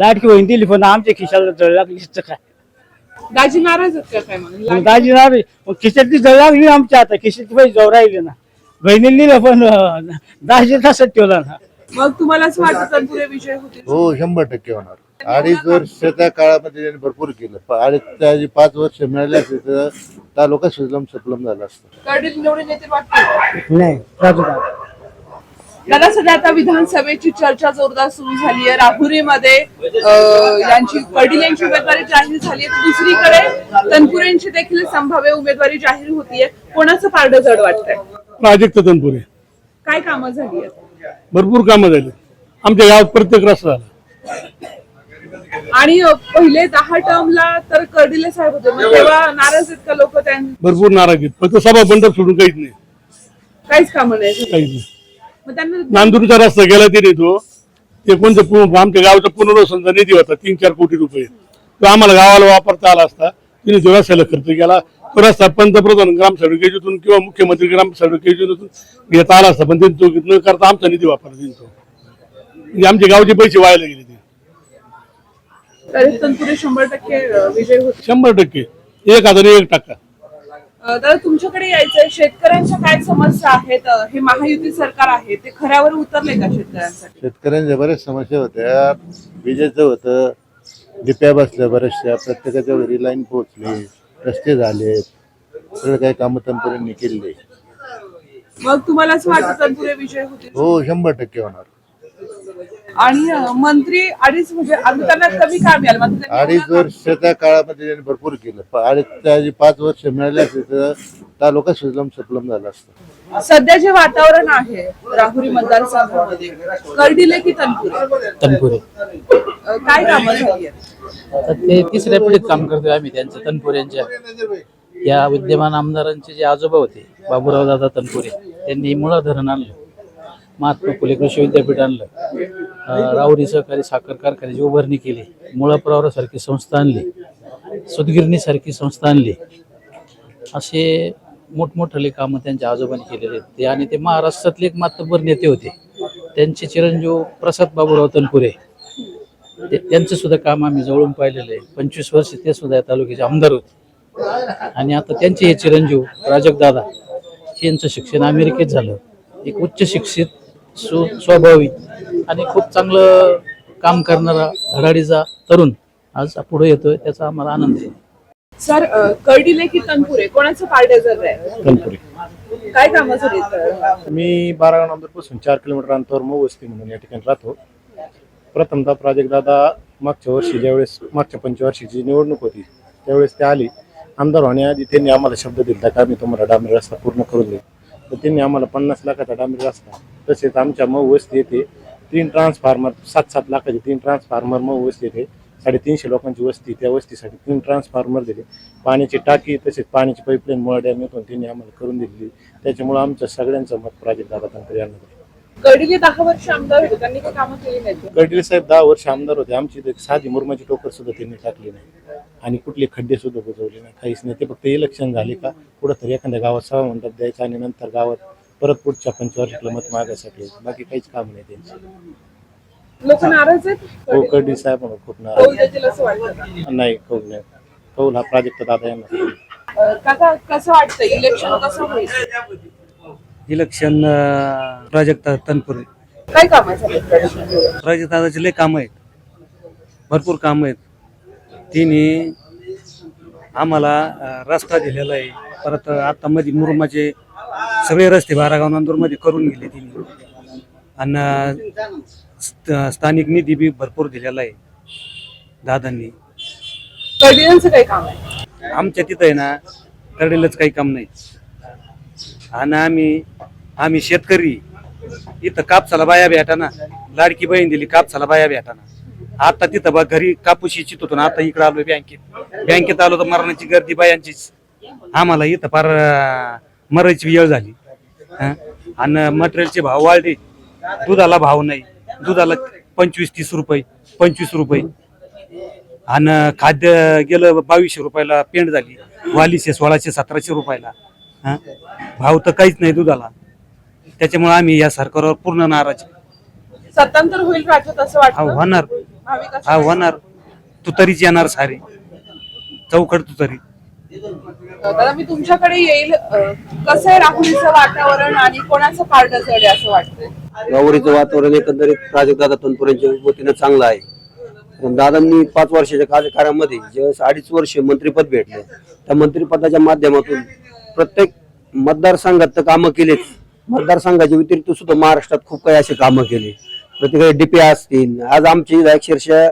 लाटकी होईन दिली पण आमच्या खिशाला जळ लागली तर काय? दाजी नाराज आहेत का काय मग मग दाजी मग खिशातली जळ लागली आमच्या आता खिशात पैसे जाऊ राहिले ना. बहिणीने लिहिलं पण अं, दाजी तसंच ठेवलं ना. मग तुम्हाला असं वाटतं तनपुरे विजय होतील? हो शंभर टक्के होणार. अडीच वर्ष त्या काळामध्ये त्यांनी भरपूर केलं. प- अडीच त्या जे पाच वर्ष मिळाले असते तर तालुका सुजलम सुफलम झाला असता. कर्डिल निवडून येतील वाटतं नाही राजू दादा सध्या आता विधानसभेची चर्चा जोरदार सुरू झाली आहे. राहुरीमध्ये यांची कर्डिल यांची उमेदवारी जाहीर झाली आहे. दुसरीकडे तनपुरेंची देखील संभाव्य उमेदवारी जाहीर होतीये. कोणाचं पारडं जड वाटतंय? प्राजक्त तनपुरे. काय कामं झाली आहेत? भरपूर कामं झाली. आमच्या गावात प्रत्येक रस्ता आणि पहिले दहा टर्मला तर कर्डिले साहेब होते. मग तेव्हा नाराज आहेत का लोक त्यां भरपूर नाराज आहेत. फक्त सभा बंडप सोडून काहीच नाही. काहीच कामं नाही. काहीच नाही. त्यांना नांदूरचा रस्ता गेला तिने तो. ते कोणतं आमच्या गावाचा पुनर्वसनचा निधी होता तीन चार कोटी रुपये. तो आम्हाला गावाला वापरता आला असता. तिने तो रस्त्याला खर्च केला तो रस्ता पंतप्रधान ग्राम सडक योजनेतून किंवा मुख्यमंत्री ग्राम सडक योजनेतून घेता आला असता. पण तो न करता आमचा निधी वापरला त्यांनी तो. म्हणजे आमचे गावचे पैसे वायाला गेले ते. शंभर टक्के एक हजार एक टक्का दादा तुमच्याकडे यायचंय. शेतकऱ्यांच्या काय समस्या आहेत? हे महायुती सरकार आहे ते खऱ्यावर उतरले का शेतकऱ्यांसाठी? शेतकऱ्यांच्या बऱ्याच समस्या होत्या. विजेचं होतं. डिप्या बसल्या बऱ्याचशा. प्रत्येकाच्या घरी लाईन पोहोचली. रस्ते झाले सगळं काही कामं तंत्र्यांनी केले. मग तुम्हाला असं वाटतं विजय होतील? हो शंभर टक्के होणार. आणि मंत्री अडीच म्हणजे आता त्यांना कमी काय मिळालं मात्र त्यांनी अडीच वर्ष त्या काळामध्ये त्यांनी भरपूर केलं. प- अडीच त्या जे पाच वर्ष मिळाले असते तर तालुका सुजलम सुफलम झाला असता. सध्या जे वातावरण आहे राहुरी मतदारसंघामध्ये कर्डिले की तनपुरे? तनपुरे. अं, काय कामं झाली आहेत? आता ते तिसऱ्या पिढीत काम करतोय आम्ही त्यांच्या तनपुऱ्यांच्या या विद्यमान आमदारांचे जे आजोबा होते बाबूराव दादा तनपुरे त्यांनी मुळा धरण आणलं. महात्मा फुले कृषी विद्यापीठ आणलं. राहुरी सहकारी साखर कारखान्याची उभारणी केली. मुळाप्रवारासारखी संस्था आणली. सुदगिरणीसारखी संस्था आणली. असे मोठमोठाले कामं त्यांच्या आजोबांनी केलेले आहेत. ते आणि ते महाराष्ट्रातले एक मातब्बर नेते होते. त्यांचे चिरंजीव प्रसाद बाबूराव तनपुरे. ते त्यांचं सुद्धा काम आम्ही जवळून पाहिलेलं आहे. पंचवीस वर्ष ते सुद्धा या तालुक्याचे आमदार होते. आणि आता त्यांचे हे चिरंजीव राजक दादा यांचं शिक्षण अमेरिकेत झालं. एक उच्च शिक्षित सु स्वभावी आणि खूप चांगलं काम करणारा धडाडीचा तरुण आज पुढे येतोय त्याचा आम्हाला आनंद आहे. सर कर्डिले की तनपुरे कोणाचं आहे? तनपुरे. काय कामं? मी बारागाव नांदूरपासून चार किलोमीटर अंतरावर मऊ वस्ती म्हणून या ठिकाणी राहतो. प्रथमतः प्राजक्त दादा मागच्या वर्षी ज्यावेळेस मागच्या पंचवार्षिकची निवडणूक होती त्यावेळेस ते आली. आमदार होण्याआधी त्यांनी आम्हाला शब्द दिला का मी तुम्हाला डांबरी रस्ता पूर्ण करून देईल तर त्यांनी आम्हाला पन्नास लाखाचा डांबरी रस्ता तसेच आमच्या मऊ वस्ती येथे तीन ट्रान्सफार्मर सात सात लाखाचे तीन ट्रान्सफार्मर मऊ वस्ती येथे साडेतीनशे लोकांची वस्ती त्या वस्तीसाठी तीन ट्रान्सफार्मर दिले. पाण्याची टाकी तसेच पाण्याची पाईपलाईन मुळा डॅम येथून त्यांनी आम्हाला करून दिलेली. त्याच्यामुळे आमच्या सगळ्यांचं मत प्राजक्त दादा तंत्र यांना दिलं. कर्डिले दहा वर्ष आमदार होते त्यांनी काही कामं केली नाहीत. कडले साहेब दहा वर्ष आमदार होते आमची इथे साधी मुरमाची टोकर सुद्धा त्यांनी टाकली नाही. आणि कुठले खड्डे सुद्धा बुजवले नाही काहीच नाही. ते फक्त इलेक्शन झाले का कुठंतरी एखाद्या गावात सभा मंडप द्यायचं आणि नंतर गावात परत पुढच्या पंचवार्षिकला मत मागायसाठी. बाकी काहीच काम नाही त्यांचे. लोक नाराज आहेत? हो कडे साहेब खूप नाराज कौल देतील असं वाटतं का? नाही कौल नाही. कौल हा प्राजक्त दादा यांना. अं, काका कसं वाटतं? इलेक्शन कसं होईल? इलेक्शन अं, प्राजक्त तनपुरे. काय कामं लय कामं आहेत. भरपूर कामं आहेत. तिने आम्हाला अं, रस्ता दिलेला आहे. परत आता मध्ये मुरुमाचे सगळे रस्ते बारागाव नांदूरमध्ये करून गेले तिने. आणि स्त- स्थानिक निधी बी भरपूर दिलेला आहे दादांनी. कर्डिलेंचं काय काम आहे? आमच्या तिथं आहे ना कडेलच काही काम नाही. आणि आम्ही आम्ही शेतकरी. इथं कापसाला बाया भेटाना. लाडकी बहीण दिली कापसाला बाया भेटाना. आता तिथं बा घरी कापूस इच्छित होतो ना आता इकडे आलो बँकेत. बँकेत आलो तर मरणाची गर्दी बायांचीच. आम्हाला इथं फार अं, मरायची वेळ झाली. हं? आणि मटेरियलचे भाव वाढले. दुधाला भाव नाही. दुधाला पंचवीस तीस रुपये पंचवीस रुपये. आणि खाद्य गेलं बावीसशे रुपयाला पेंड झाली. वालीशे सोळाशे सतराशे रुपयाला. हा? भाव तर काहीच नाही दुधाला. त्याच्यामुळे आम्ही या सरकारवर पूर्ण नाराज आहे. सत्तांतर होईल राज्यात असं हा, वाटतं होणार. महाविकास हा होणार. तुतारीच येणार सारे. चौकड तुतारी. दादा मी तुमच्याकडे येईल. कसं आहे राहुरीचं वातावरण आणि कोणाचं कार्ड जड असं वाटतंय? राहुरीचं वातावरण एकंदरीत प्राजक्तदादा तनपुरेंच्या वतीनं चांगलं आहे. पण दादांनी पाच वर्षाच्या कार्यकाळामध्ये ज्यावेळेस अडीच वर्ष मंत्रीपद भेटले त्या मंत्रिपदाच्या माध्यमातून प्रत्येक मतदारसंघात तर कामं केलीच. मतदारसंघाच्या व्यतिरिक्त सुद्धा महाराष्ट्रात खूप काही असे कामं केले. प्रत्येकाचे डीपी असतील. आज आमची अक्षरशः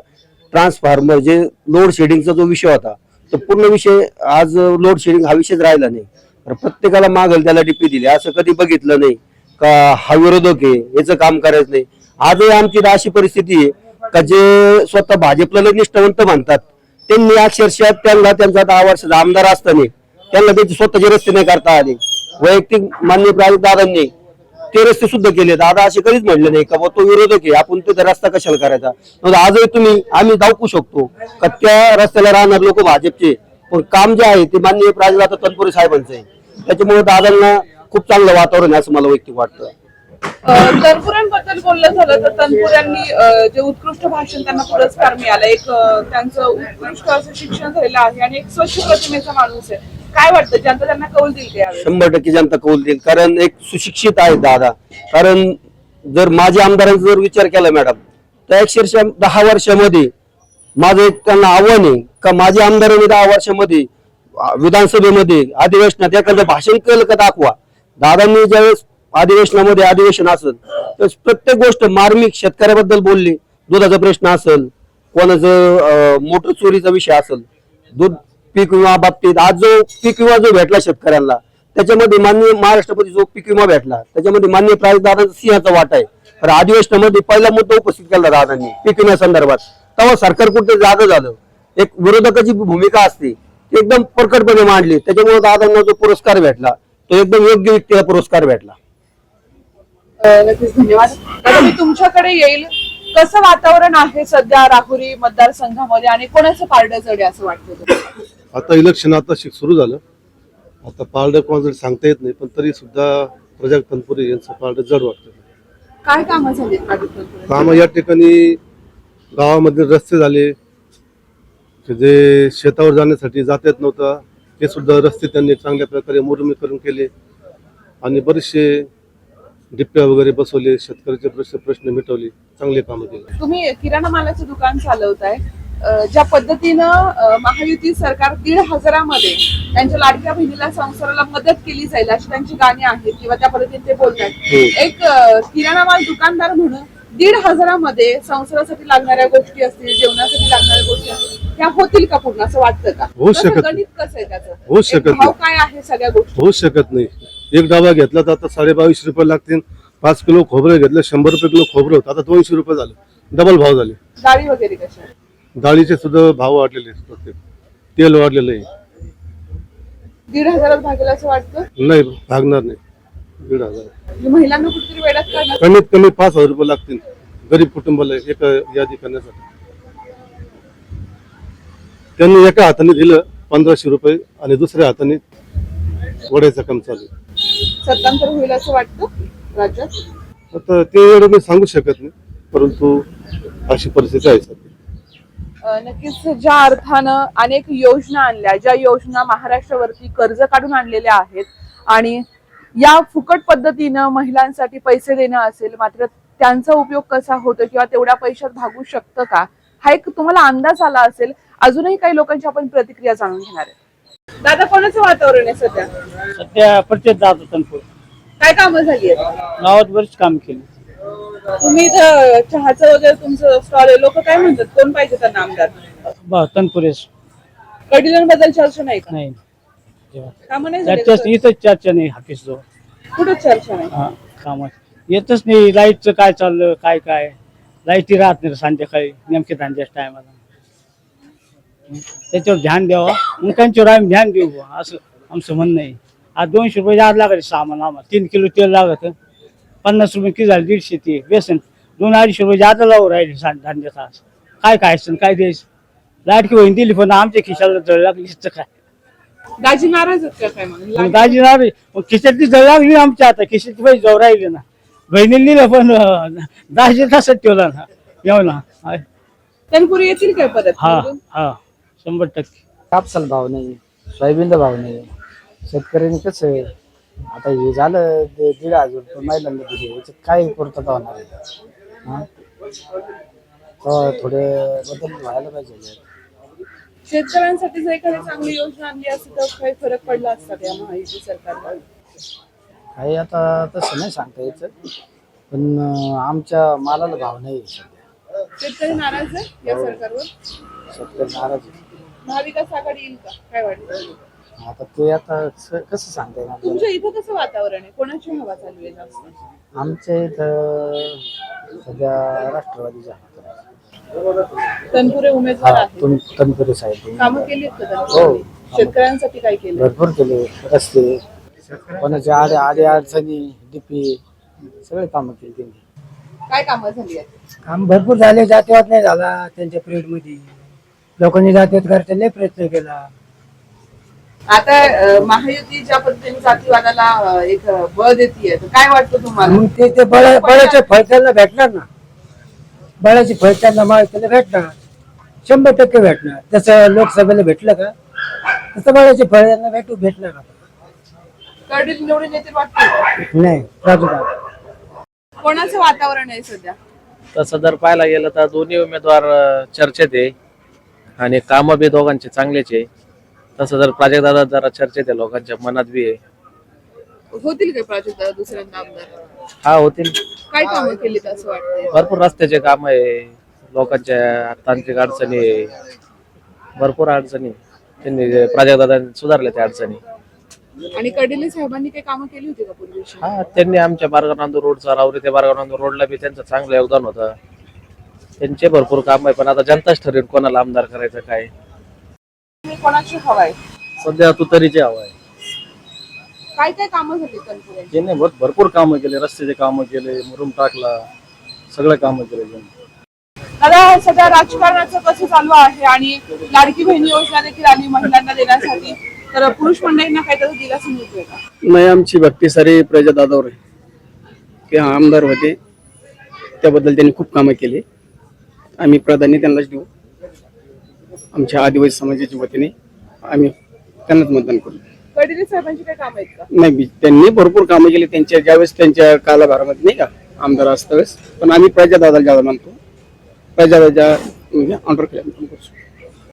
ट्रान्सफॉर्मर जे लोड शेडिंगचा जो विषय होता तर पूर्ण विषय आज लोड शेडिंग हा विषयच राहिला नाही. तर प्रत्येकाला मागल त्याला डीपी दिली. असं कधी बघितलं नाही. का हा विरोधक आहे याचं काम करायचं नाही. आजही आमची अशी परिस्थिती आहे का जे स्वतः भाजपला लय निष्ठावंत म्हणतात त्यांनी अक्षरशः त्यांना त्यांचा दहा वर्षाचा आमदार असताना त्यांना त्यांचे स्वतःचे रस्ते नाही करता आले. वैयक्तिक मान्य प्राधिकारांनी ते रस्ते सुद्धा केले दादा असे कधीच म्हणले नाही का तो विरोधक आहे आपण तिथे रस्ता कशाला करायचा? आजही तुम्ही आम्ही दाखवू शकतो का त्या रस्त्याला राहणार लोक भाजपचे. पण काम जे आहे ते माननीय प्राजक्त तनपुरे साहेबांचं आहे. त्याच्यामुळे दादांना खूप चांगलं वातावरण आहे असं मला वैयक्तिक वाटतं. तनपुरांबद्दल बोललं झालं तर तनपुरांनी जे उत्कृष्ट भाषण त्यांना पुरस्कार मिळाला. एक त्यांचं उत्कृष्ट असं शिक्षण झालेलं आहे आणि एक स्वच्छ प्रतिमेचा माणूस आहे. काय वाटतं? जनता त्यांना कौल देईल का यावेळी? शंभर टक्के जनता कौल देईल. कारण एक सुशिक्षित आहे दादा. कारण जर माझ्या आमदारांचा जर विचार केला मॅडम तर अक्षरशः दहा वर्षामध्ये माझं एक त्यांना आव्हान आहे का माझ्या आमदारांनी दहा वर्षामध्ये विधानसभेमध्ये अधिवेशनात एखादं भाषण केलं का दाखवा. दादांनी ज्यावेळेस अधिवेशनामध्ये अधिवेशन असेल तर प्रत्येक गोष्ट मार्मिक शेतकऱ्याबद्दल बोलली. दुधाचा प्रश्न असेल कोणाचं मोटर चोरीचा विषय असेल दूध पीक विमा बाबतीत आज जो पीक विमा जो भेटला शेतकऱ्यांना त्याच्यामध्ये मान्य महाराष्ट्रामध्ये जो पीक विमा भेटला त्याच्यामध्ये मान्य प्राईज सिंहाचा वाटा आहे. तर अधिवेशनामध्ये पहिला मुद्दा उपस्थित केला दादांनी पीक विम्या संदर्भात. तेव्हा सरकार कुठे जागं झालं? एक विरोधकाची भूमिका असते ती एकदम प्रकटपणे मांडली. त्याच्यामुळे दादांना जो पुरस्कार भेटला तो एकदम योग्य व्यक्तीला पुरस्कार भेटला. नक्कीच धन्यवाद. दादा मी तुमच्याकडे येईल. कसं वातावरण आहे सध्या राहुरी मतदारसंघामध्ये आणि कोणाचं पारडं जड असं वाटतं आता इलेक्शन आता शिक सुरू झालं. आता पारडं कोणाचं सांगता येत नाही पण तरी सुद्धा प्रजाक तनपुरे यांचं पारडं जड वाटतं. काय कामं झाली कामं या ठिकाणी गावामध्ये रस्ते झाले. की जे शेतावर जाण्यासाठी जात येत नव्हतं ते सुद्धा रस्ते त्यांनी चांगल्या प्रकारे मुरमीकरण केले. आणि बरेचसे डिप्प्या वगैरे बसवले शेतकऱ्याचे प्रश्न प्रश्न मिटवले चांगले कामं केले. तुम्ही किराणा मालाचं दुकान चालवताय. ज्या पद्धतीनं महायुती सरकार दीड हजारामध्ये त्यांच्या लाडक्या बहिणीला संसाराला मदत केली जाईल अशी त्यांची गाणी आहेत किंवा त्या पद्धतीने ते बोलतात एक अं, किराणा माल दुकानदार म्हणून दीड हजारामध्ये संसारासाठी लागणाऱ्या गोष्टी असतील जेवणासाठी लागणाऱ्या गोष्टी असतील त्या होतील का पूर्ण? असं वाटतं का? होऊ शकत गणित कसं आहे त्याचं? होऊ एक शकत भाव. काय आहे सगळ्या गोष्टी? होऊ शकत नाही. एक डबा घेतला तर आता साडेबावीस रुपये लागतील. पाच किलो खोबरं घेतलं शंभर रुपये किलो खोबरं होतं. आता दोनशे रुपये झालं. डबल भाव झाले. गाडी वगैरे कशा? डाळीचे सुद्धा भाव वाढलेले आहेत प्रत्येक. तेल वाढलेलं आहे. दीड हजारात भागेल असं वाटतं? नाही भागणार नाही. दीड हजार. म्हणजे महिलांना कुठेतरी वेळात कमीत कमी पाच हजार रुपये लागतील गरीब कुटुंबाला एक यादी करण्यासाठी. त्यांनी एका हाताने दिलं पंधराशे रुपये आणि दुसऱ्या हाताने वडायचं काम चालू आहे. सत्तांतर होईल असं वाटतं राज्यात? आता ते एवढं मी सांगू शकत नाही परंतु अशी परिस्थिती आहे सध्या. नक्कीच ज्या अर्थानं अनेक योजना आणल्या ज्या योजना महाराष्ट्रावरती कर्ज काढून आणलेल्या आहेत आणि या फुकट पद्धतीनं महिलांसाठी पैसे देणं असेल मात्र त्यांचा उपयोग कसा होतो किंवा तेवढ्या पैशात भागू शकतं का? हा एक तुम्हाला अंदाज आला असेल. अजूनही काही लोकांची आपण प्रतिक्रिया जाणून घेणार आहे. दादा कोणाचं वातावरण आहे सध्या? सध्या प्रत्येक जात काय कामं झाली आहेत? गावात बरेच काम केले. तुम्ही इथं चहाचं वगैरे तुमचं स्टॉल आहे लोक काय म्हणतात? कोण पाहिजे त्यांना आमदार? बा तनपुरेस कडिलांबद्दल चर्चा नाही का? नाही. कामं नाही झाली चर्चा? इथंच चर्चा नाही हाफिस जवळ. कुठं चर्चा नाही? हा कामात येतच नाही लाईटचं काय चाललं काय काय? लाईटी राहत नाही संध्याकाळी नेमके धंद्याच्या टायमाला. त्याच्यावर ध्यान द्यावं. मग त्यांच्यावर आम्ही ध्यान देऊ बुवा, असं आमचं म्हणणं आहे. आज दोनशे रुपये आज लागत सामान आम्हाला. तीन किलो तेल लागत. पन्नास रुपये किती झाले दीडशे ते. बेसन. दोन अडीचशे रुपये जादा लावून राहिले सा- धंद्याचा आज काय खायचं काय द्यायचं? लाईटकी होईन दिली पण आमच्या खिशाला जळ लागलीच तर काय? दाजी नाराज आहेत का काय मग मग दाजी ना रे मग खिशातली जळ लागली आमच्या आता. खिशातली पैसे जाऊ राहिले ना. बहिणीला दिलं पण अं, दाजी तसंच ठेवला ना. येऊ ना. हाय. तनपुरे येतील काय परत? हा? हा. शंभर टक्के. कापसाला भाव नाही सोयाबीनला भाव नाही शेतकऱ्यांनी कसं आहे आता हे झालं ते दीड हजार रुपये महिलांना दिले. याच्यात काय पूर्तता होणार आहे? हा? तर थोडे बदल व्हायला पाहिजे. शेतकऱ्यांसाठी जर एखादी चांगली योजना आणली असती तर काही फरक पडला असता त्या महायुती सरकारला काही आता तसं नाही सांगता यायचं पण अं, आमच्या मालाला भाव नाही आहे सध्या. शेतकरी नाराज आहे या सरकारवर? शेतकरी नाराज आहे. महाविकास आघाडी येईल का? काय वाटतं? आता ते आता स- कसं सांगता येणार? आपल्याला? तुमच्या इथं कसं वातावरण आहे? कोणाची हवा चालू आहे जास्त? आमच्या इथं सध्या राष्ट्रवादीच्या हातात. तनपुरे उमेदवार हा आहेत. तुम तनपुरे साहेब. कामं केली आहेत का हो. शेतकऱ्यांसाठी काय केलं? भरपूर केले रस्ते कोणाच्या आडे आडे अडचणी डीपी सगळे कामं केली त्यांनी. काय कामं झाली आहेत? काम भरपूर झाले जातीवाद नाही झाला त्यांच्या पिरियडमध्ये. लोकांनी जातीवाद करायचा लय प्रयत्न केला. आता महायुती ज्या पद्धतीने जातीवादाला एक बळ देते तर काय वाटतं तुम्हाला? ते ते बळ बळाचे फळ त्यांना भेटणार ना? बळाचे फळ त्यांना महायुतीला भेटणार? शंभर टक्के भेटणार. जसं लोकसभेला भेटलं का? तसं बळाचे फळ त्यांना भेटू भेटणार आता. कर्डिल निवडून येतील वाटतं नाही राजूदादा कोणाचं वातावरण आहे सध्या? तसं जर पाहायला गेलं तर दोन्ही उमेदवार चर्चेत आहे. आणि कामं बी दोघांचे चांगलेच आहे. तसं जर प्राजक्तदादा जरा चर्चेत आहे लोकांच्या मनात बी आहे. होतील काय प्राजक्त दुसऱ्यांदा आमदार? हा होतील. काय कामं केलीत असं वाटतंय? भरपूर रस्त्याचे काम आहे. लोकांच्या तांत्रिक अडचणी आहे. भरपूर अडचणी. त्यांनी प्राजक्तदादा सुधारल्या त्या अडचणी. आणि कर्डिले साहेबांनी काही कामं केली होती का पूर्वी हा त्यांनी आमच्या बारगाव रोडचा रावरी ते बारगाव रोडला बी त्यांचं चांगलं योगदान होतं. त्यांचे भरपूर काम आहे पण आता जनताच ठरेल कोणाला आमदार करायचं काय? कोणाची हवा आहे सध्या तुतारीची हवा आहे. काय काय कामं झाली तनपुऱ्यांची ज्यांनी भर- भरपूर कामं केले रस्त्याचे कामं केले मुरुम टाकला सगळे कामं केले त्यांनी दादा सध्या राजकारणाचं कसं चालू आहे आणि लाडकी बहिणी योजना देखील आली महिलांना देण्यासाठी? तर पुरुष मंडळींना काही त्याचा दिलासा मिळतोय का? नाही आमची भक्ती सारी प्रजा दादावर आहे. ते आमदार होते. त्याबद्दल त्यांनी खूप कामं केली. आम्ही प्राधान्य त्यांनाच देऊ. आमच्या आदिवासी समाजाच्या वतीने आम्ही त्यांनाच मतदान करू. कर्डिले साहेबांची काही कामं आहेत का? नाही बी- त्यांनी भरपूर कामं केली. त्यांच्या ज्यावेळेस त्यांच्या कालाभारामध्ये नाही का आमदार असता वेळेस पण आम्ही प्रजा दादाला ज्यादा मानतो प्रजा दादा म्हणजे ऑर्डर केल्या